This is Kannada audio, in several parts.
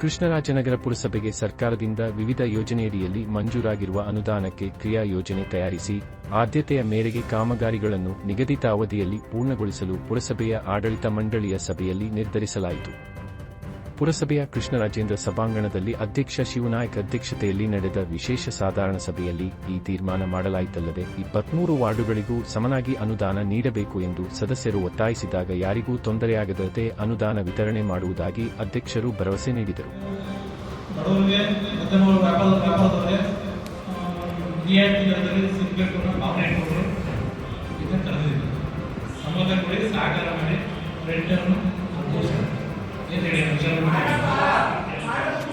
ಕೃಷ್ಣರಾಜನಗರ ಪುರಸಭೆಗೆ ಸರ್ಕಾರದಿಂದ ವಿವಿಧ ಯೋಜನೆಯಡಿಯಲ್ಲಿ ಮಂಜೂರಾಗಿರುವ ಅನುದಾನಕ್ಕೆ ಕ್ರಿಯಾ ಯೋಜನೆ ತಯಾರಿಸಿ, ಆದ್ಯತೆಯ ಮೇರೆಗೆ ಕಾಮಗಾರಿಗಳನ್ನು ನಿಗದಿತ ಅವಧಿಯಲ್ಲಿ ಪೂರ್ಣಗೊಳಿಸಲು ಪುರಸಭೆಯ ಆಡಳಿತ ಮಂಡಳಿಯ ಸಭೆಯಲ್ಲಿ ನಿರ್ಧರಿಸಲಾಯಿತು. ಪುರಸಭೆಯ ಕೃಷ್ಣರಾಜೇಂದ್ರ ಸಭಾಂಗಣದಲ್ಲಿ ಅಧ್ಯಕ್ಷ ಶಿವನಾಯಕ್ ಅಧ್ಯಕ್ಷತೆಯಲ್ಲಿ ನಡೆದ ವಿಶೇಷ ಸಾಧಾರಣ ಸಭೆಯಲ್ಲಿ ಈ ತೀರ್ಮಾನ ಮಾಡಲಾಯಿತಲ್ಲದೆ ಇಪ್ಪತ್ಮೂರು ವಾರ್ಡುಗಳಿಗೂ ಸಮನಾಗಿ ಅನುದಾನ ನೀಡಬೇಕು ಎಂದು ಸದಸ್ಯರು ಒತ್ತಾಯಿಸಿದಾಗ ಯಾರಿಗೂ ತೊಂದರೆಯಾಗದಂತೆ ಅನುದಾನ ವಿತರಣೆ ಮಾಡುವುದಾಗಿ ಅಧ್ಯಕ್ಷರು ಭರವಸೆ ನೀಡಿದರು. ಬಡವರಿಗೆ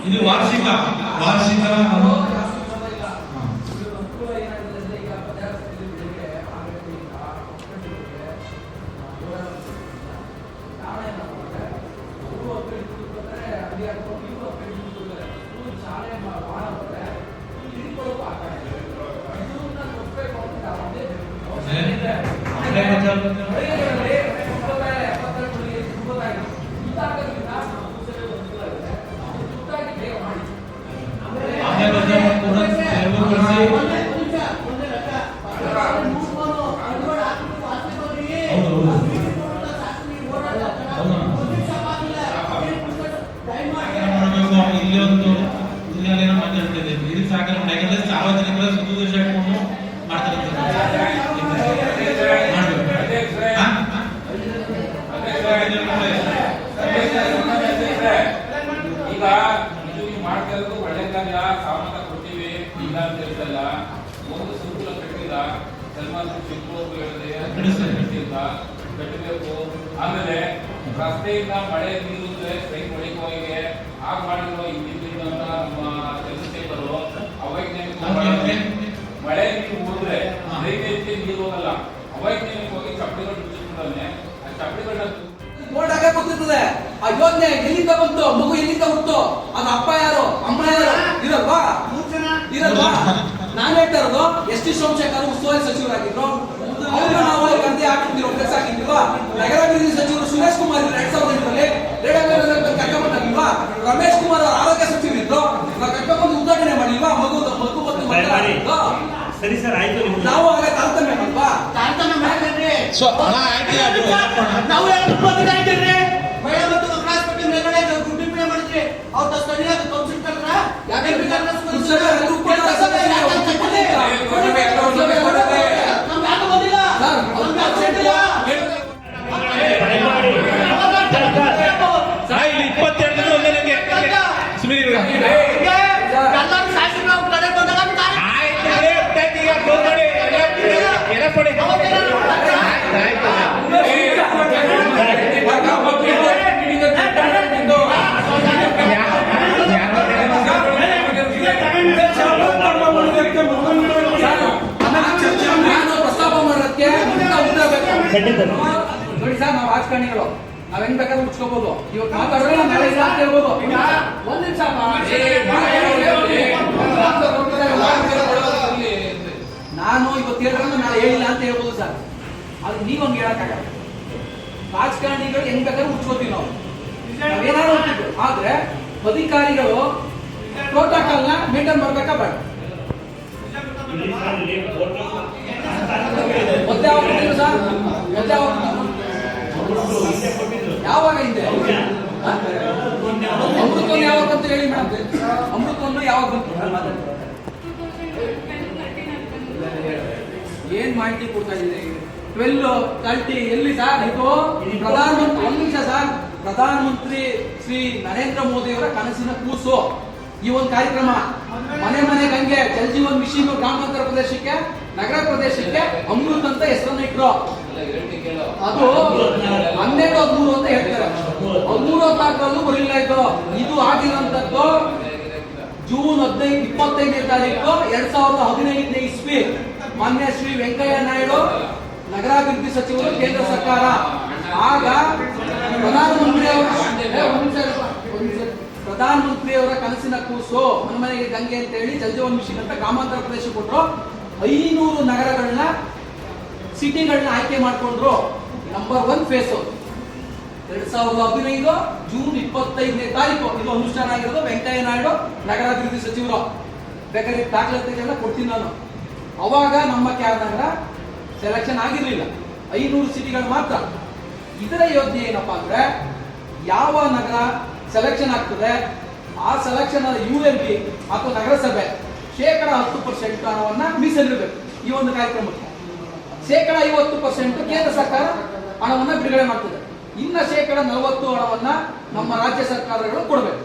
ಇದು ವಾರ್ಷಿಕ ವಾರ್ಷಿಕ ಹಾ. ಹಳೆ ಬಜಾರ್ ಹಳೆ ಬಜಾರ್ ಕೂಡ ತೆರವುಗೊಳಿಸಿ ಹೌದು ಹೌದು ಮಾಡಬೇಕು ಇಲ್ಲಿ ಒಂದು ಇಲ್ಲಿ ಅಲ್ಲೇನೋ ಮಾತಾಡ್ತಿದ್ದೆ ಇದು ಸಾಕಲ್ಲ ಯಾಕಂದ್ರೆ ಸಾರ್ವಜನಿಕರ ಸುತ್ತುದೇಶ ಇಟ್ಕೊಂಡು ಮಾಡ್ತಾರೆ ಈಗ ಇದು ನೀವು ಮಾಡ್ತಾ ಇರೋದು ಒಳ್ಳೆ ಕೊಟ್ಟಿವೆ ಇಲ್ಲ ಅಂತ ಹೇಳ್ತಲ್ಲ ಒಂದು ಸಂಕುಲ ಕಟ್ಟಿಲ್ಲ ಸಲ್ಮಾನ್ ಹೇಳಿದೆ. ಕಟ್ಟಿಲ್ಲ ಕಟ್ಟಬೇಕು. ಆಮೇಲೆ ರಸ್ತೆಯಿಂದ ಮಳೆ ನೀರು ಸ್ಟ್ರೈಕ್ ಹೊಡಿಕೋಗೆ ಆಗ ಮಾಡಿರುವ ಇದ್ದಿದ್ದ ನಮ್ಮ ಕೆಲಸಗಳು ಅವೈಜ್ಞಾನಿಕ ಮಳೆ ನೀರು ಹೋದ್ರೆ. ಡ್ರೈನೇಜ್ಗೆ ನೀರು ಹೋಗಲ್ಲ. ಅವೈಜ್ಞಾನಿಕವಾಗಿ ಚಪ್ಪಡಿಗಳು ಬಿಚ್ಚಿಬಿಡನೆ ಆ ಚಪ್ಪಡಿಗಳನ್ನ ಬೋರ್ಡ್ ಹಾಗೆ ಗೊತ್ತಿರ್ತದೆ. ಆ ಯೋಜನೆ ಎಲ್ಲಿಂದ ಬಂತು? ಮಗು ಎಲ್ಲಿಂದ ಹುಟ್ಟು ಅದ ಅಪ್ಪ ಯಾರು? ಅಮ್ಮ ಯಾರು? ಇರಲ್ವಾ? ಇರಲ್ವಾ? ನಾನು ಹೇಳ್ತಾ ಇರೋದು ಎಸ್ ಟಿ ಸೋಮಶೇಖರ್ ಉಸ್ತುವಾರಿ ಸಚಿವರಾಗಿದ್ರು. ಅವರು ನಾವು ಗಂಧಿ ಹಾಕಿದ್ರು ಕೆಲಸ ಹಾಕಿರ್ತೀವಾ ನಗರಾಭಿವೃದ್ಧಿ ಸಚಿವರು ಸುರೇಶ್ ಕುಮಾರ್ ಇದ್ರು ಎರಡ್ ಸಾವಿರದ ಎಂಟರಲ್ಲಿ ಕರ್ಕೊಂಡ್ಬಂದಿಲ್ವಾ ರಮೇಶ್ ಕುಮಾರ್ ಅವರ ಆರೋಗ್ಯ ಸಚಿವರಿದ್ರು ಇದ್ರು. ಕರ್ಕೊಂಡ್ಬಂದು ಉದ್ಘಾಟನೆ ಮಾಡಿಲ್ವಾ? ಮಗು ಮಗು ಮತ್ತು. ಸರಿ ಸರ್ ಆಯ್ತು ನಾವು ಆಗ ತಾರತಮ್ಯ ಮಾಡ್ವಾ? ತಾರತಮ್ಯ ಅದು ನಾವು se ve, tú ಖಂಡಿತ ನೋಡಿ ಸರ್ ನಾವು ರಾಜಕಾರಣಿಗಳು ನಾವ್ ಹೆಂಗ್ ಬೇಕಾದ್ರೆ ಮುಚ್ಕೋಬಹುದು ಇವಾಗ ಮಾತಾಡೋಣ ನಾಳೆ ಇಲ್ಲ ಅಂತ ಹೇಳ್ಬೋದು ಒಂದ್ ನಿಮಿಷ ನಾನು ಇವತ್ತು ಹೇಳಿದ್ರೆ ನಾಳೆ ಹೇಳಿಲ್ಲ ಅಂತ ಹೇಳ್ಬೋದು ಸರ್ ಅದು ನೀವ್ ಹಂಗೆ ಹೇಳಕ್ಕಾಗಲ್ಲ ರಾಜಕಾರಣಿಗಳು ಹೆಂಗ್ ಬೇಕಾದ್ರೆ ಮುಚ್ಕೋತೀವಿ ನಾವು ಏನಾದ್ರು ಆದ್ರೆ ಅಧಿಕಾರಿಗಳು ಪ್ರೋಟೋಕಾಲ್ನ ಮೇಂಟೈನ್ ಮಾಡ್ಬೇಕಾ ಬೇಡ ಮತ್ತೆ ಕೊಟ್ಟಿದ್ರು ಸರ್ ಯಾವಾಗ ಇದೆ? ಅಮೃತವನ್ನು ಯಾವಾಗ ಬಂತು ಹೇಳಿ ಮೇಡಮ್ ಅಮೃತವನ್ನು ಯಾವಾಗ ಬಂತು? ಏನ್ ಮಾಹಿತಿ ಕೊಡ್ತಾ ಇದ್ದೀನಿ ಟ್ವೆಲ್ ತರ್ಟಿ ಎಲ್ಲಿ ಸರ್ ಇದು ಪ್ರಧಾನಮಂತ್ರಿ ಒಂದು ನಿಮಿಷ ಸರ್ ಪ್ರಧಾನಮಂತ್ರಿ ಶ್ರೀ ನರೇಂದ್ರ ಮೋದಿ ಅವರ ಕನಸಿನ ಕೂಸು. ಈ ಒಂದು ಕಾರ್ಯಕ್ರಮ ಮನೆ ಮನೆ ಗಂಗೆ ಜಲ್ ಜೀವನ್ ಮಿಷನ್ ಗ್ರಾಮಾಂತರ ಪ್ರದೇಶಕ್ಕೆ, ನಗರ ಪ್ರದೇಶಕ್ಕೆ ಅಮೃತ್ ಅಂತ ಹೆಸರನ್ನು ಇಟ್ರು. ಅದು ಹನ್ನೆರಡು ಹದಿಮೂರು ಅಂತ ಹೇಳ್ತಾರೆ. ಹದಿಮೂರು ಹದಿನಾಲ್ಕರಲ್ಲೂ ಬರಲಿಲ್ಲ ಇದು. ಇದು ಆಗಿರುವಂತದ್ದು ಜೂನ್ ಹದಿನೈದು ಇಪ್ಪತ್ತೈದನೇ ತಾರೀಕು ಎರಡ್ ಸಾವಿರದ ಹದಿನೈದನೇ ಇಸ್ವಿ. ಮಾನ್ಯ ಶ್ರೀ ವೆಂಕಯ್ಯ ನಾಯ್ಡು ನಗರಾಭಿವೃದ್ಧಿ ಸಚಿವರು ಕೇಂದ್ರ ಸರ್ಕಾರ. ಆಗ ಪ್ರಧಾನಮಂತ್ರಿ ಅವರು ಏ, ಒಂದ್ ನಿಮಿಷ ಇರಪ್ಪ, ಒಂದ್ ನಿಮಿಷ. ಪ್ರಧಾನಮಂತ್ರಿಯವರ ಕನಸಿನ ಕೂಸು. ಹನುಮನೆಗೆ ಗಂಗೆ ಅಂತ ಹೇಳಿ ಜಲಜೀವನ್ ಮಿಷನ್ ಅಂತ ಗ್ರಾಮಾಂತರ ಪ್ರದೇಶ ಕೊಟ್ಟರು ಐನೂರು ನಗರಗಳನ್ನ ಸಿಟಿಗಳನ್ನ ಆಯ್ಕೆ ಮಾಡಿಕೊಂಡ್ರು ನಂಬರ್ ಒನ್ ಫೇಸ್ ಎರಡ್ ಸಾವಿರದ ಹದಿನೈದು ಜೂನ್ ಇಪ್ಪತ್ತೈದನೇ ತಾರೀಕು. ಇದು ಅನುಷ್ಠಾನ ಆಗಿರೋದು ನಗರಾಭಿವೃದ್ಧಿ ಸಚಿವರು. ಬೇಕಾದ್ರೆ ದಾಖಲಾತಿಗಳನ್ನ ಕೊಡ್ತೀನಿ ನಾನು. ಅವಾಗ ನಮ್ಮ ಕ್ಯಾರ್ ನಗರ ಸೆಲೆಕ್ಷನ್ ಆಗಿರಲಿಲ್ಲ. ಐನೂರು ಸಿಟಿಗಳು ಮಾತ್ರ. ಇದರ ಯೋಜನೆ ಏನಪ್ಪಾ ಅಂದ್ರೆ, ಯಾವ ನಗರ ಸೆಲೆಕ್ಷನ್ ಆಗ್ತದೆ, ಆ ಸೆಲೆಕ್ಷನ್ ಯು ಎಲ್ ಬಿ ಅಥವಾ ನಗರಸಭೆ ಶೇಕಡ ಹತ್ತು ಪರ್ಸೆಂಟ್ ಹಣವನ್ನ ಮೀಸಲಿಡಬೇಕು. ಈ ಒಂದು ಕಾರ್ಯಕ್ರಮಕ್ಕೆ. ಶೇಕಡ ಐವತ್ತು ಪರ್ಸೆಂಟ್ ಕೇಂದ್ರ ಸರ್ಕಾರ ಹಣವನ್ನ ಬಿಡುಗಡೆ ಮಾಡ್ತದೆ. ಇನ್ನ ಶೇಕಡ ನಲವತ್ತು ಹಣವನ್ನ ನಮ್ಮ ರಾಜ್ಯ ಸರ್ಕಾರಗಳು ಕೊಡಬೇಕು.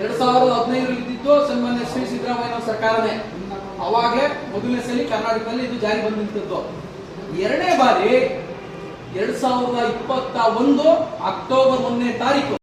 ಎರಡ್ ಸಾವಿರದ ಹದಿನೈದರಲ್ಲಿ ಇದ್ದಿದ್ದು ಸನ್ಮಾನ್ಯ ಶ್ರೀ ಸಿದ್ದರಾಮಯ್ಯ ಸರ್ಕಾರನೇ. ಅವಾಗಲೇ ಮೊದಲನೇ ಸಲ ಕರ್ನಾಟಕದಲ್ಲಿ ಇದು ಜಾರಿ ಬಂದಿದ್ದು ಎರಡನೇ ಬಾರಿ ಎರಡ್ ಸಾವಿರದ ಇಪ್ಪತ್ತ ಒಂದು ಅಕ್ಟೋಬರ್ ಒಂದನೇ ತಾರೀಕು